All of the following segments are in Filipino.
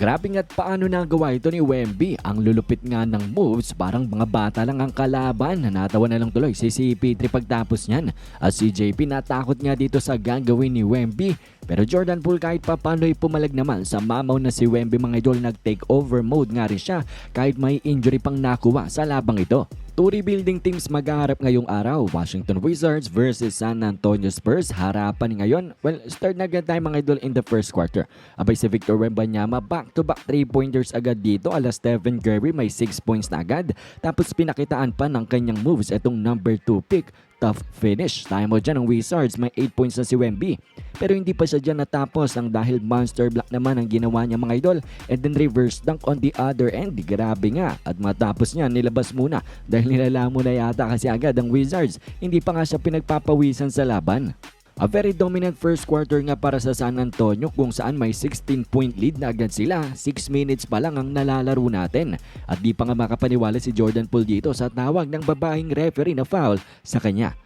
Grabe nga't paano nagawa ito ni Wemby. Ang lulupit nga ng moves, parang mga bata lang ang kalaban. Natawa na lang tuloy si CP3 pagtapos niyan. At si JP natakot nga dito sa gagawin ni Wemby. Pero Jordan Poole kahit pa paano'y pumalag naman sa mamaw na si Wemby mga idol nag-take over mode nga rin siya kahit may injury pang nakuha sa labang ito. Two rebuilding teams maghaharap ngayong araw, Washington Wizards versus San Antonio Spurs. Harapan ngayon, well, start na agad tayo mga idol in the first quarter. Abay si Victor Wembanyama, back-to-back 3-pointers agad dito. Ala Stephen Curry may 6 points na agad. Tapos pinakitaan pa ng kanyang moves itong number 2 pick tough finish. Tayo mo dyan ang Wizards, may 8 points na si Wemby. Pero hindi pa siya dyan natapos ang dahil monster block naman ang ginawa niya mga idol. And then reverse dunk on the other end. Grabe nga. At matapos niya, nilabas muna dahil nilalaman na yata kasi agad ang Wizards. Hindi pa nga siya pinagpapawisan sa laban. A very dominant first quarter nga para sa San Antonio kung saan may 16 point lead na agad sila. 6 minutes pa lang ang nalalaro natin. At di pa nga makapaniwala si Jordan Poole dito sa tawag ng babaeng referee na foul sa kanya.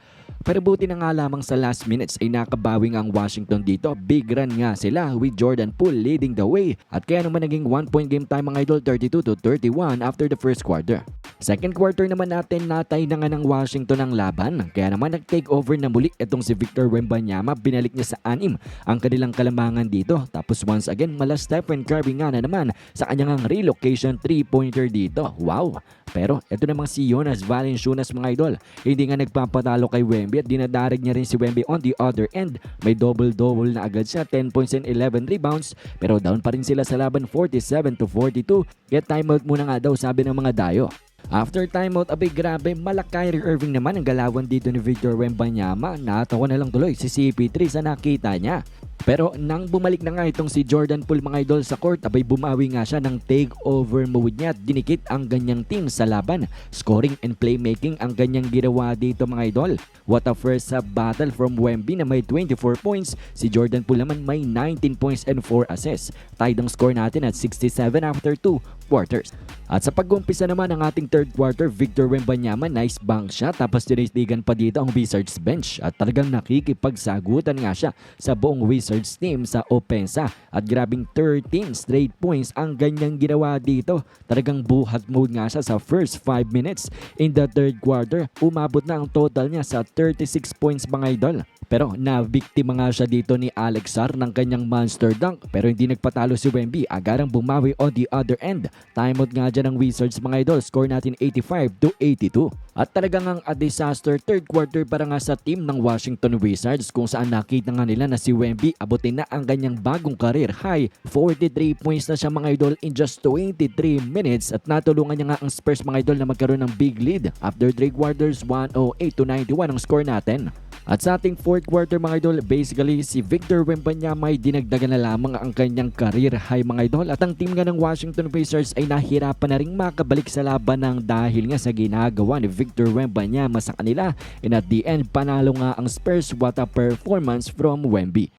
Pero buti na nga lamang sa last minutes ay nakabawi nga ang Washington dito. Big run nga sila with Jordan Poole leading the way. At kaya naman naging 1 point game time mga idol 32 to 31 after the first quarter. Second quarter naman natin natay na nga ng Washington ang laban. Kaya naman nag-take over na muli itong si Victor Wembanyama. Binalik niya sa anim ang kanilang kalamangan dito. Tapos once again mala Stephen Curry nga na naman sa kanyang relocation 3-pointer dito. Wow! Pero ito namang si Jonas Valanciunas mga idol. Hindi nga nagpapatalo kay Wemby at dinadarig niya rin si Wemby on the other end. May double-double na agad siya, 10 points and 11 rebounds. Pero down pa rin sila sa laban 47 to 42. Get timeout muna nga daw sabi ng mga dayo. After timeout, abay grabe, malakay Irving naman ang galawan dito ni Victor Wembanyama. Natawa na lang tuloy si CP3 sa nakita niya. Pero nang bumalik na nga itong si Jordan Poole mga idol sa court, abay bumawi nga siya ng takeover mode niya at dinikit ang ganyang team sa laban. Scoring and playmaking ang ganyang ginawa dito mga idol. What a first half battle from Wemby na may 24 points. Si Jordan Poole naman may 19 points and 4 assists. Tied ang score natin at 67 after 2 quarters. At sa pag-umpisa naman ng ating third quarter, Victor Wembanyama, nice bank shot tapos tinitigan pa dito ang Wizards bench at talagang nakikipagsagutan nga siya sa buong Wizards team sa opensa at grabing 13 straight points ang ganyang ginawa dito. Talagang buhat mode nga siya sa first 5 minutes. In the third quarter, umabot na ang total niya sa 36 points mga idol. Pero nabiktima nga siya dito ni Alex Sar ng kanyang monster dunk pero hindi nagpatalo si Wemby. Agarang bumawi on the other end. Timeout nga dyan ng Wizards mga idol. Score natin 85 to 82. At talagang ang a disaster third quarter para nga sa team ng Washington Wizards kung saan nakita nga nila na si Wemby abutin na ang kanyang bagong career high. 43 points na siya mga idol in just 23 minutes at natulungan niya nga ang Spurs mga idol na magkaroon ng big lead. After 3 quarters, 108 to 91 ang score natin. At sa ating fourth quarter mga idol, basically si Victor Wembanyama ay dinagdagan na lamang ang kanyang career. High mga idol. At ang team nga ng Washington Wizards ay nahirapan na rin makabalik sa laban ng dahil nga sa ginagawa ni Victor Wembanyama sa kanila. And at the end panalo nga ang Spurs. What a performance from Wemby.